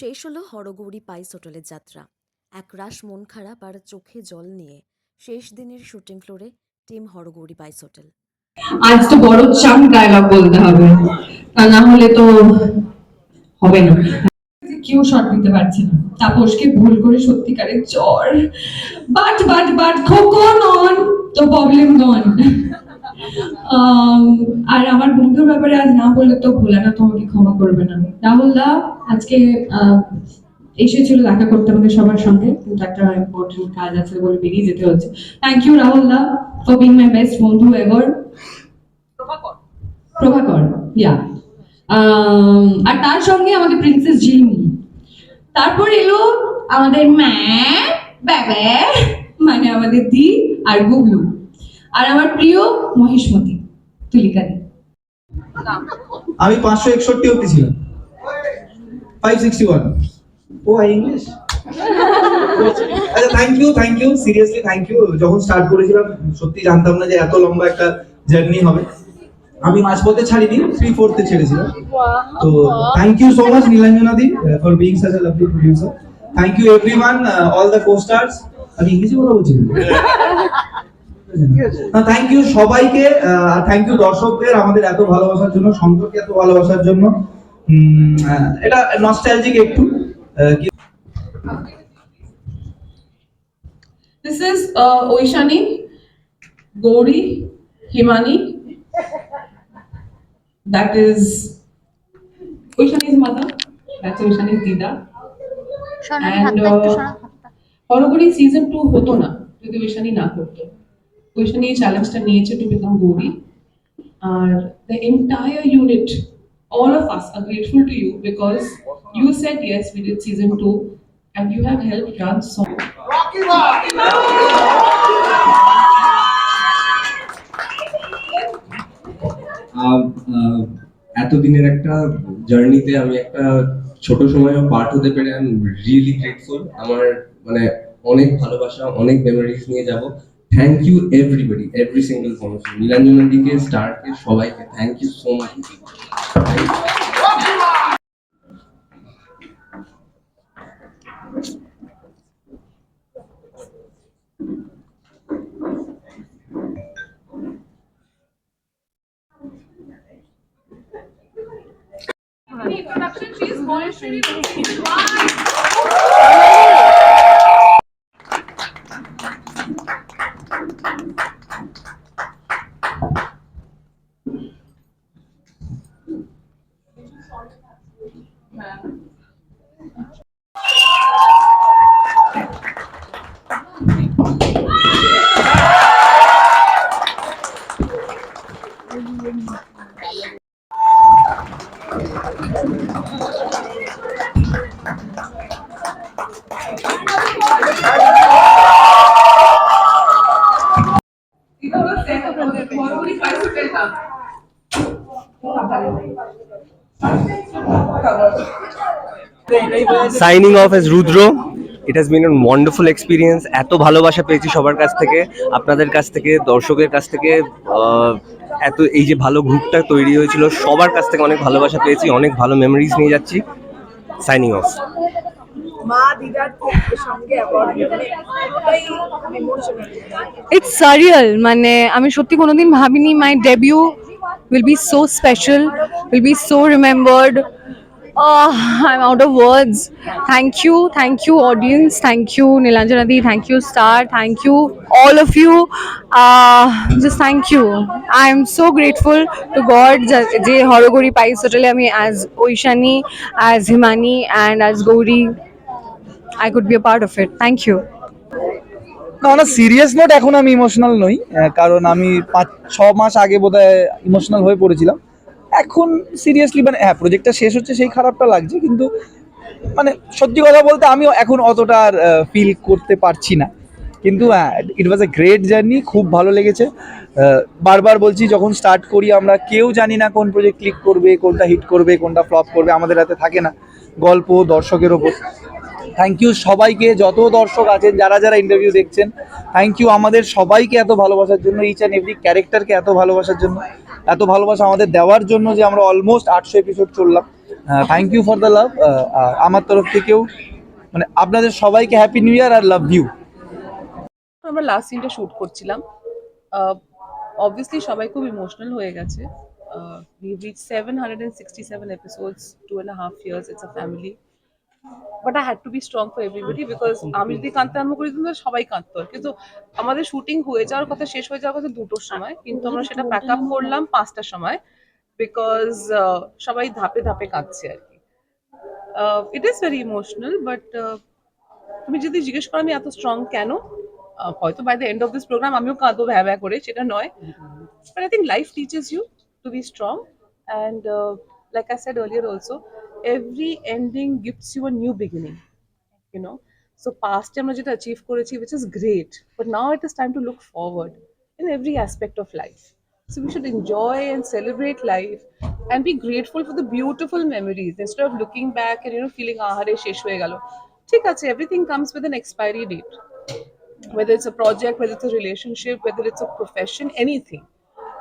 শেষ হলো হরগৌরী পাইস হোটেলের যাত্রা। একরাশ মন খারাপ আর চোখে জল নিয়ে শেষ দিনের শুটিং ফ্লোরে টিম হরগৌরী পাইস হোটেল। আজ তো বড় চাম ডায়লগ বলতে হবে। তা না হলে তো হবে না। কেউ শট দিতে পারছে না। তাপসকে ভুল করে সত্যিকারের জ্বর। But but but, Khokon on তো প্রবলেম গন আর আমার বন্ধুর ব্যাপারে আজ না বললে তো ভোলা না তোমাকে ক্ষমা করবে না। রাহুল দা আজকে এসেছিল দেখা করতে আমাদের সবার সঙ্গে কিন্তু একটা ইম্পর্টেন্ট কাজ আছে বলে বেরিয়ে যেতে হচ্ছে। Thank you Rahul da for being my best বন্ধু এভার প্রভাকর। ইয়া আর তার সঙ্গে আমাদের প্রিন্সেস ঝিলমিল তারপর এলো আমাদের ম্যা বাবা মানে আমাদের দি আর গুগলু। আর আমার প্রিয় মহেশমতি তুলিকা দি আমি পাঁচশো একষট্টি অব্দি ছিলাম। ফাইভ সিক্সটি ওয়ান ও ইংলিশ আচ্ছা thank you thank you seriously thank you যখন স্টার্ট করেছিলাম, সত্যি জানতাম না যে এত লম্বা একটা জার্নি হবে। আমি মাঝপথে ছাড়িনি থ্রি ফোর্থে ছেড়েছিলাম। তো thank you so much Nilanjana di for being such a lovely producer thank you everyone all the costars আমি ইংলিশে কথা বলছি থ্যাংক ইউ সবাইকে থ্যাংক ইউ দর্শকদের আমাদের এত ভালোবাসার জন্য সম্পর্কে এত ভালোবাসার জন্য উম, এটা নস্টালজিক একটু আহ, কি- This is uh, Oishani, Gauri, Himani. That is Oishani's mother. That's Oishani's Dida. And, uh, সরা হাতটা হরগরি সিজন টু হতো না যদি ঐশানি না করতো ঐশানি এই চ্যালেঞ্জটা নিয়েছে to become Gauri R the entire unit all of us are grateful to you because you said yes we did season 2 and you have helped run so ah, ah, এতদিনের একটা জার্নিতে আমি একটা ছোট সময়েও পার্ট হতে পেরে আই এম রিয়েলি গ্রেটফুল আমার মানে অনেক ভালোবাসা অনেক মেমোরিজ নিয়ে যাব। Thank you everybody every single মানুষ নীলাঞ্জনা দিকে স্টারকে সবাইকে thank you so much signing off as Rudra it has been wonderful experience এত ভালোবাসা পেয়েছি সবার কাছ থেকে, আপনাদের কাছ থেকে, দর্শকের কাছ থেকে এত এই যে ভালো গ্রুপটা তৈরি হয়েছিল, সবার কাছ থেকে অনেক ভালোবাসা পেয়েছি, অনেক ভালো মেমোরিজ নিয়ে যাচ্ছি। সাইনিং অফ মা দিদার থেকে সঙ্গে অ্যাওয়ার্ড মানে পুরোটাই ইমোশনাল ইটস সারিয়াল মানে আমি সত্যি কোনোদিন ভাবিনি my debut will be so special will be so remembered I am out of words thank you thank you audience thank you Nilanjana di thank you star thank you all of you uh, just thank you i am so grateful to god যে হরগৌরী পাইস হোটেলে আমি as Aishani as Himani and as I could be a part of it. Thank you. না না serious note এখন আমি emotional নই কারণ আমি পাঁচ, ছ মাস আগে বোধহয় ইমোশনাল হয়ে পড়েছিলাম। এখন সিরিয়াসলি মানে হ্যাঁ প্রজেক্টটা শেষ হচ্ছে, সেই খারাপটা লাগছে, কিন্তু মানে সত্যি কথা বলতে আমিও এখন অতটা ফিল করতে পারছি না। কিন্তু হ্যাঁ ইট ওয়াজ এ গ্রেট জার্নি খুব ভালো লেগেছে। বারবার বলছি, যখন স্টার্ট করি, আমরা কেউ জানি না কোন প্রজেক্ট ক্লিক করবে, কোনটা হিট করবে, কোনটা ফ্লপ করবে, আমাদের হাতে থাকে না। গল্প, দর্শকের ওপর। থ্যাংক ইউ সবাইকে, যত দর্শক আছেন, যারা যারা ইন্টারভিউ দেখছেন থ্যাংক ইউ আমাদের সবাইকে এত ভালোবাসার জন্য ইচ অ্যান্ড এভরি ক্যারেক্টারকে এত ভালোবাসার জন্য, এত ভালোবাসা আমাদের দেওয়ার জন্য যে আমরা অলমোস্ট আটশো এপিসোড চললাম। Thank you for the love আমার তরফ থেকেও মানে আপনাদের সবাইকে হ্যাপি নিউ ইয়ার আর লাভ ইউ আমরা লাস্ট সিনটা শুট করছিলাম। অবভিয়াসলি সবাই খুব ইমোশনাল হয়ে গেছে। Hundred and sixty seven episodes two and half years it's a family but I had to be strong for everybody because আমি যদি কাঁদতে আরম্ভ করি তাহলে সবাই কাঁদতো। কিন্তু আমাদের শুটিং হয়ে যাওয়ার কথা শেষ হয়ে যাওয়ার কথা দুটোর সময়। কিন্তু আমরা সেটা প্যাক আপ করলাম পাঁচটার সময় বিকজ সবাই ধাপে ধাপে কাঁদছে আর কি। It is very emotional but তুমি যদি জিজ্ঞেস করো আমি এত স্ট্রং কেন হয়তো by the end of this program আমিও কাঁদবো ভ্যা ভ্যা করে সেটা নয়। But I think life teaches you to be strong and like I said earlier also every ending gives you a new beginning you know so past আমরা যেটা achieve করেছি which is great but now it is time to look forward in every aspect of life so we should enjoy and celebrate life and be grateful for the beautiful memories instead of looking back and you know feeling আহারে শেষ হয়ে গেল ঠিক আছে everything comes with an expiry date whether it's a project whether it's a relationship whether it's a profession anything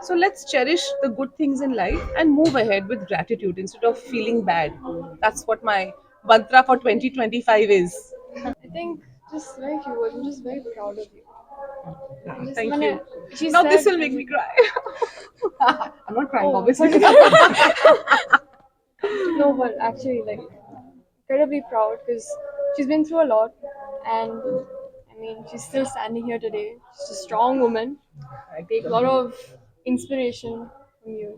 so let's cherish the good things in life and move ahead with gratitude instead of feeling bad that's what my mantra for 2025 is I think just like you, I'm just very proud of you. Just Thank you. she now this will make me cry. I'm not crying, Oh, obviously. No, but actually, like, gotta proud because she's been through a lot, and I mean, she's still standing here today. She's a strong woman. I take a lot of inspiration from you.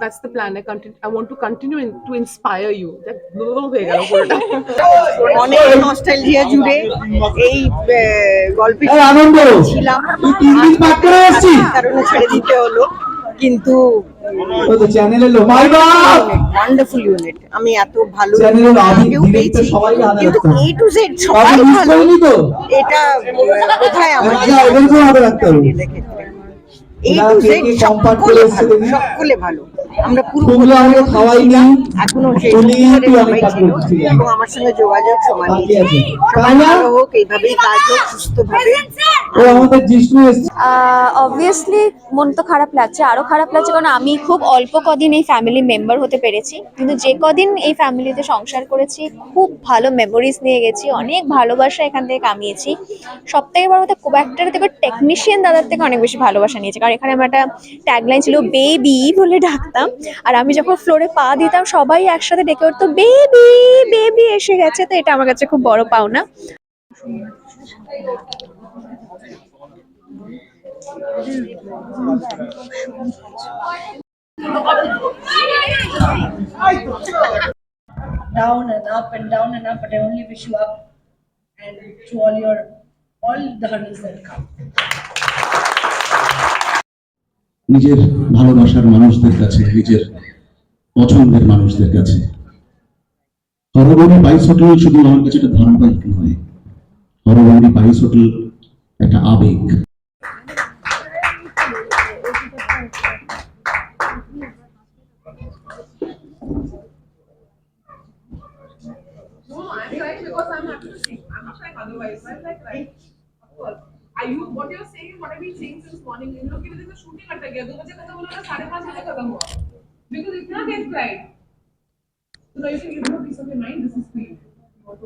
That's the plan. I continue. I want to continue in, to inspire you. হয়ে গেল অনেক nostalgia জুড়ে এই গল্পে ছিলাম তুই তিন দিন বাদ করে এসেছিস কারণে ছেড়ে দিতে হলো। কিন্তু ওয়ান্ডারফুল ইউনিট আমি এত ভালো আগেও পেয়েছি। কিন্তু এ টু জেড সবাই ভালো। এটা বোধহয় আমার এই টু জেড সকলে ভালো? সকলে ভালো আমরা পুরো আমরা খাওয়াইনি এখনও সেই চলি তুই অনেক কাজ ছিল এবং আমার সঙ্গে যোগাযোগ সমান বাকি আছে। সবাই তাই না ভালো হোক এইভাবেই কাজ হোক সুস্থভাবে। অবভিয়াসলি মন তো খারাপ লাগছে আরও খারাপ লাগছে কারণ আমি খুব অল্প কদিন এই ফ্যামিলি মেম্বার হতে পেরেছি। কিন্তু যে কদিন এই ফ্যামিলিতে সংসার করেছি খুব ভালো মেমোরিজ নিয়ে গেছি অনেক ভালোবাসা এখান থেকে কামিয়েছি। সব থেকে বড় কথা খুব একটা থেকে টেকনিশিয়ান দাদার থেকে অনেক বেশি ভালোবাসা নিয়েছে। কারণ এখানে আমার একটা ট্যাগলাইন ছিল বেবি বলে ডাকতাম আর আমি যখন ফ্লোরে পা দিতাম সবাই একসাথে ডেকে উঠতো বেবি বেবি এসে গেছে তো এটা আমার কাছে খুব বড় পাওনা down and up and down and up, but I only wish you up and to all your all the hurdles that come. নিজের ভালোবাসার মানুষদের কাছে, নিজের পছন্দের মানুষদের কাছে হরগৌরী বাইস হোটেল শুধু আমার কাছে একটা ধারাবাহিক নয় হরগৌরী বাইস হোটেল একটা আবেগ otherwise. I'm like crying. Of course. Are you what you're saying? What have been saying since morning? You know कि मुझे shooting अटक गया दो बजे खत्म होना था साढ़े पाँच बजे खत्म हुआ because इतना get cried. So now you can give me a piece of your mind. This is for